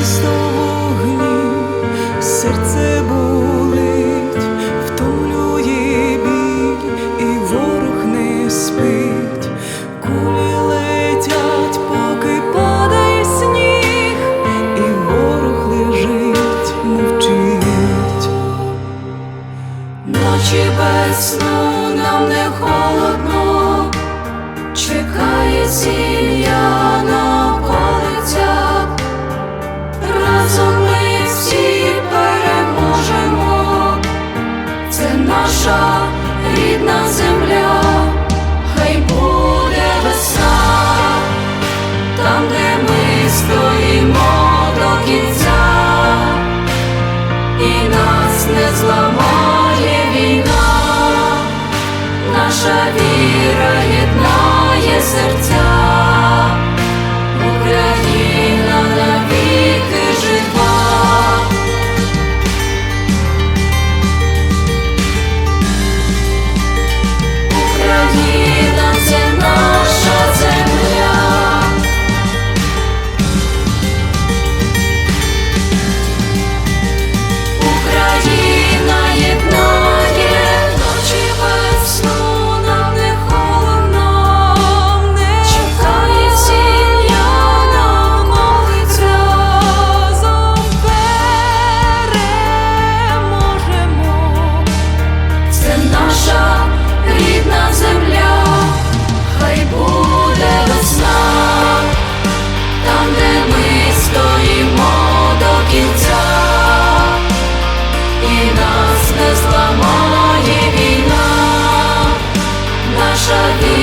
тісно вогні, серце болить, втомлює біль, і ворог не спить, кулі летять, поки падає сніг, і ворог лежить, мовчить, ночі без сну нам не холодно. Наша рідна земля. не зламає війна, наша війна.